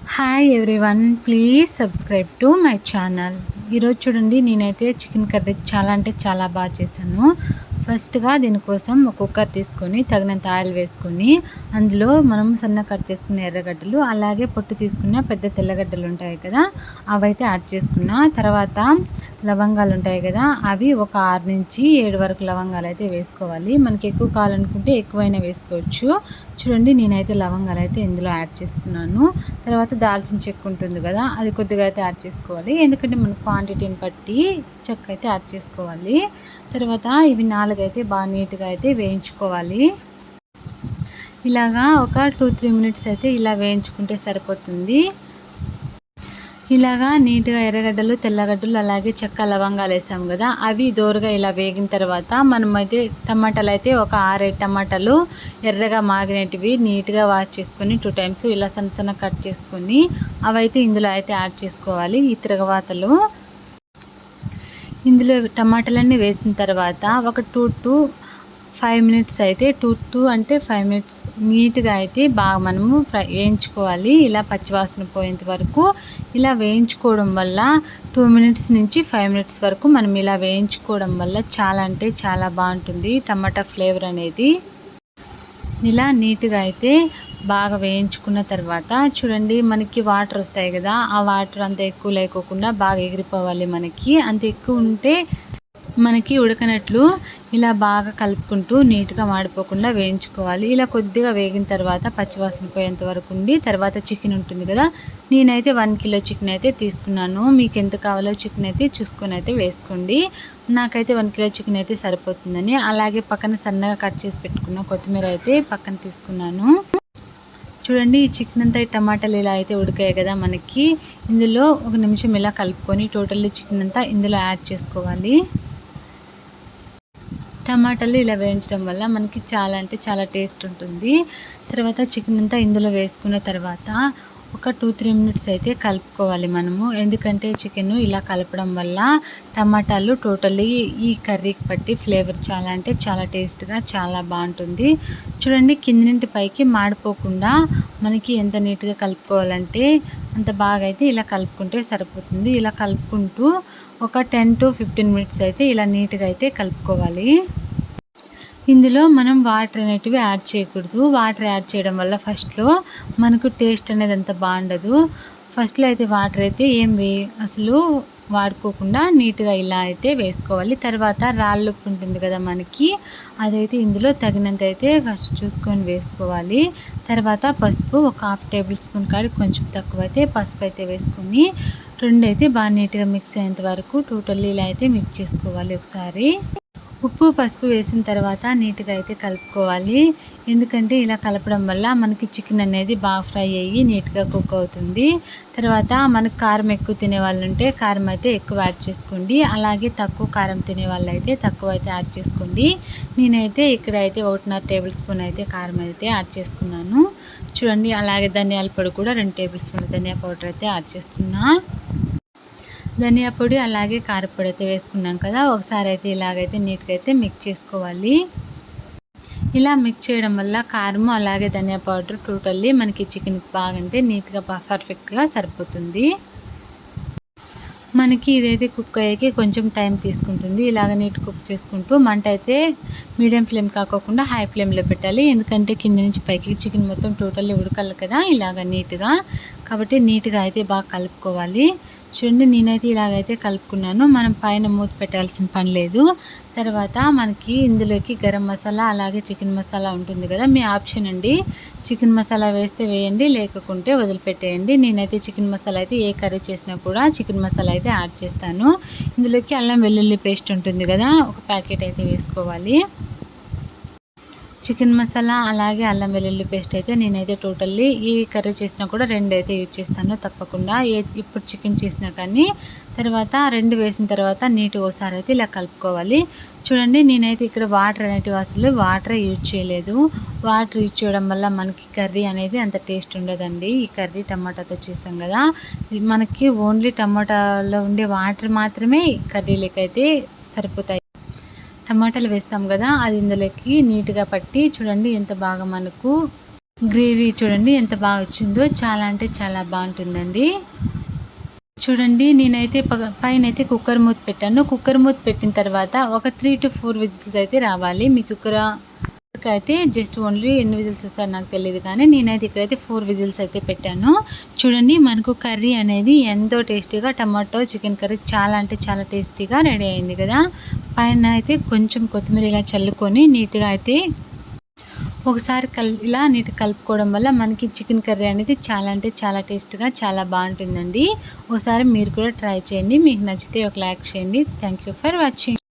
Hi everyone please subscribe to my channel ఈరోజు చూడండి నేనైతే చికెన్ కర్రీ చాలా అంటే చాలా బాగా చేశాను. ఫస్ట్గా దీనికోసం ఒక కుక్కర్ తీసుకొని తగినంత ఆయిల్ వేసుకొని అందులో మనం సన్న కట్ చేసుకున్న ఎర్రగడ్డలు అలాగే పొట్టు తీసుకున్న పెద్ద తెల్లగడ్డలు ఉంటాయి కదా అవైతే యాడ్ చేసుకున్న. తర్వాత లవంగాలు ఉంటాయి కదా అవి ఒక ఆరు నుంచి ఏడు వరకు లవంగాలు అయితే వేసుకోవాలి. మనకి ఎక్కువ కావాలనుకుంటే ఎక్కువైనా వేసుకోవచ్చు. చూడండి నేనైతే లవంగాలు అయితే ఇందులో యాడ్ చేసుకున్నాను. తర్వాత దాల్చిన చెక్క ఉంటుంది కదా అది కొద్దిగా అయితే యాడ్ చేసుకోవాలి. ఎందుకంటే మన క్వాంటిటీని బట్టి చెక్క అయితే యాడ్ చేసుకోవాలి. తర్వాత ఇవి నాలుగు అయితే బాగా నీట్గా అయితే వేయించుకోవాలి. ఇలాగా ఒక టూ త్రీ మినిట్స్ అయితే ఇలా వేయించుకుంటే సరిపోతుంది. ఇలాగా నీట్గా ఎర్రగడ్డలు తెల్లగడ్డలు అలాగే చెక్క లవంగాలు వేసాము కదా అవి దోరగా ఇలా వేగిన తర్వాత మనం అయితే టమాటాలు అయితే ఒక ఆరేడు టమాటాలు ఎర్రగా మాగినటివి నీట్గా వాష్ చేసుకొని టూ టైమ్స్ ఇలా సన్న సన్న కట్ చేసుకొని అవైతే ఇందులో అయితే యాడ్ చేసుకోవాలి ఈ తిరగవాతలు ఇందులో టమాటాలన్నీ వేసిన తర్వాత ఒక టూ టూ ఫైవ్ మినిట్స్ అయితే టూ టూ అంటే ఫైవ్ మినిట్స్ నీట్గా అయితే బాగా మనము ఫ్రై వేయించుకోవాలి. ఇలా పచ్చివాసన పోయేంత వరకు ఇలా వేయించుకోవడం వల్ల టూ మినిట్స్ నుంచి ఫైవ్ మినిట్స్ వరకు మనం ఇలా వేయించుకోవడం వల్ల చాలా అంటే చాలా బాగుంటుంది టమాటా ఫ్లేవర్ అనేది. ఇలా నీట్గా అయితే బాగా వేయించుకున్న తర్వాత చూడండి మనకి వాటర్ వస్తాయి కదా ఆ వాటర్ అంత ఎక్కువ లేకోకుండా బాగా ఎగిరిపోవాలి మనకి. అంత ఎక్కువ ఉంటే మనకి ఉడకనట్లు ఇలా బాగా కలుపుకుంటూ నీట్గా మాడిపోకుండా వేయించుకోవాలి. ఇలా కొద్దిగా వేగిన తర్వాత పచ్చివాసన పోయేంత వరకు ఉండి తర్వాత చికెన్ ఉంటుంది కదా నేనైతే వన్ కిలో చికెన్ అయితే తీసుకున్నాను. మీకు ఎంత కావాలో చికెన్ అయితే చూసుకొని అయితే వేసుకోండి. నాకైతే వన్ కిలో చికెన్ అయితే సరిపోతుందని. అలాగే పక్కన సన్నగా కట్ చేసి పెట్టుకున్న కొత్తిమీర అయితే పక్కన తీసుకున్నాను. చూడండి ఈ చికెన్ అంతా టమాటాలు ఇలా అయితే ఉడికాయి కదా మనకి. ఇందులో ఒక నిమిషం ఇలా కలుపుకొని టోటల్లీ చికెన్ అంతా ఇందులో యాడ్ చేసుకోవాలి. టమాటాలు ఇలా వేయించడం వల్ల మనకి చాలా అంటే చాలా టేస్ట్ ఉంటుంది. తర్వాత చికెన్ అంతా ఇందులో వేసుకున్న తర్వాత ఒక టూ త్రీ మినిట్స్ అయితే కలుపుకోవాలి మనము. ఎందుకంటే చికెన్ ఇలా కలపడం వల్ల టమాటాలు టోటల్లీ ఈ కర్రీకి పట్టి ఫ్లేవర్ చాలా అంటే చాలా టేస్ట్గా చాలా బాగుంటుంది. చూడండి కింది నుండి పైకి మాడిపోకుండా మనకి ఎంత నీట్గా కలుపుకోవాలంటే అంత బాగా అయితే ఇలా కలుపుకుంటే సరిపోతుంది. ఇలా కలుపుకుంటూ ఒక టెన్ టు ఫిఫ్టీన్ మినిట్స్ అయితే ఇలా నీట్గా అయితే కలుపుకోవాలి. ఇందులో మనం వాటర్ అనేటివి యాడ్ చేయకూడదు. వాటర్ యాడ్ చేయడం వల్ల ఫస్ట్లో మనకు టేస్ట్ అనేది అంత బాగుండదు. ఫస్ట్లో అయితే వాటర్ అయితే ఏం వే అసలు వాడుకోకుండా నీట్గా ఇలా అయితే వేసుకోవాలి. తర్వాత రాళ్ళుప్పు ఉంటుంది కదా మనకి అదైతే ఇందులో తగినంత అయితే ఫస్ట్ చూసుకొని వేసుకోవాలి. తర్వాత పసుపు ఒక హాఫ్ టేబుల్ స్పూన్ కాడికి కొంచెం తక్కువ అయితే పసుపు అయితే వేసుకొని రెండు అయితే బాగా నీట్గా మిక్స్ అయ్యేంత వరకు టోటల్లీ ఇలా అయితే మిక్స్ చేసుకోవాలి ఒకసారి. ఉప్పు పసుపు వేసిన తర్వాత నీట్గా అయితే కలుపుకోవాలి. ఎందుకంటే ఇలా కలపడం వల్ల మనకి చికెన్ అనేది బాగా ఫ్రై అయ్యి నీట్గా కుక్ అవుతుంది. తర్వాత మనకు కారం ఎక్కువ తినే వాళ్ళు ఉంటే కారం అయితే ఎక్కువ యాడ్ చేసుకోండి. అలాగే తక్కువ కారం తినే వాళ్ళు అయితే తక్కువ అయితే యాడ్ చేసుకోండి. నేనైతే ఇక్కడ అయితే ఒకటిన్నర టేబుల్ స్పూన్ అయితే కారం అయితే యాడ్ చేసుకున్నాను. చూడండి అలాగే ధనియాల పొడి కూడా రెండు టేబుల్ స్పూన్ ధనియా పౌడర్ అయితే యాడ్ చేసుకున్నాను ధనియా పొడి అలాగే కారపొడి అయితే వేసుకున్నాం కదా ఒకసారి అయితే ఇలాగైతే నీట్గా అయితే మిక్స్ చేసుకోవాలి. ఇలా మిక్స్ చేయడం వల్ల కారం అలాగే ధనియా పౌడర్ టోటల్లీ మనకి చికెన్కి బాగంటే నీట్గా పర్ఫెక్ట్గా సరిపోతుంది. మనకి ఇదైతే కుక్ అయ్యేకి కొంచెం టైం తీసుకుంటుంది. ఇలాగ నీట్ కుక్ చేసుకుంటూ మంట అయితే మీడియం ఫ్లేమ్ కాకోకుండా హై ఫ్లేమ్లో పెట్టాలి. ఎందుకంటే కింద నుంచి పైకి చికెన్ మొత్తం టోటల్లీ ఉడకాలి కదా ఇలాగ నీట్గా. కాబట్టి నీట్గా అయితే బాగా కలుపుకోవాలి. చూడండి నేనైతే ఇలాగైతే కలుపుకున్నాను. మనం పైన మూత పెట్టాల్సిన పని లేదు. తర్వాత మనకి ఇందులోకి గరం మసాలా అలాగే చికెన్ మసాలా ఉంటుంది కదా మీ ఆప్షన్ అండి. చికెన్ మసాలా వేస్తే వేయండి లేకుంటే వదిలిపెట్టేయండి. నేనైతే చికెన్ మసాలా అయితే ఏ కర్రీ చేసినా కూడా చికెన్ మసాలా అయితే యాడ్ చేస్తాను. ఇందులోకి అల్లం వెల్లుల్లి పేస్ట్ ఉంటుంది కదా ఒక ప్యాకెట్ అయితే వేసుకోవాలి. చికెన్ మసాలా అలాగే అల్లం వెల్లుల్లి పేస్ట్ అయితే నేనైతే టోటల్లీ ఈ కర్రీ చేసినా కూడా రెండు అయితే యూజ్ చేస్తాను తప్పకుండా. ఏ ఇప్పుడు చికెన్ చేసినా కానీ తర్వాత రెండు వేసిన తర్వాత నీట్గా ఒకసారి అయితే ఇలా కలుపుకోవాలి. చూడండి నేనైతే ఇక్కడ వాటర్ అనేటివి అసలు వాటర్ యూజ్ చేయలేదు. వాటర్ యూజ్ చేయడం వల్ల మనకి కర్రీ అనేది అంత టేస్ట్ ఉండదండి. ఈ కర్రీ టమాటాతో చేసాం కదా మనకి ఓన్లీ టమాటాలో ఉండే వాటర్ మాత్రమే కర్రీలకైతే సరిపోతాయి. టమాటాలు వేస్తాం కదా అది ఇందులోకి నీట్గా పట్టి చూడండి ఎంత బాగా మనకు గ్రేవీ చూడండి ఎంత బాగా వచ్చిందో చాలా అంటే చాలా బాగుంటుందండి. చూడండి నేనైతే పైన అయితే కుక్కర్ మూత పెట్టాను. కుక్కర్ మూత పెట్టిన తర్వాత ఒక త్రీ టు ఫోర్ విజిల్స్ అయితే రావాలి. మీ కుక్కర్ అయితే జస్ట్ ఓన్లీ ఎన్ని విజిల్స్ వస్తాయో నాకు తెలియదు కానీ నేనైతే ఇక్కడైతే ఫోర్ విజిల్స్ అయితే పెట్టాను. చూడండి మనకు కర్రీ అనేది ఎంతో టేస్టీగా టమాటో చికెన్ కర్రీ చాలా అంటే చాలా టేస్టీగా రెడీ అయింది కదా. పైన అయితే కొంచెం కొత్తిమీర ఇలా చల్లుకొని నీట్గా అయితే ఒకసారి కల్ ఇలా నీట్ కలుపుకోవడం వల్ల మనకి చికెన్ కర్రీ అనేది చాలా అంటే చాలా టేస్ట్గా చాలా బాగుంటుందండి. ఒకసారి మీరు కూడా ట్రై చేయండి. మీకు నచ్చితే ఒక లైక్ చేయండి. Thank you for watching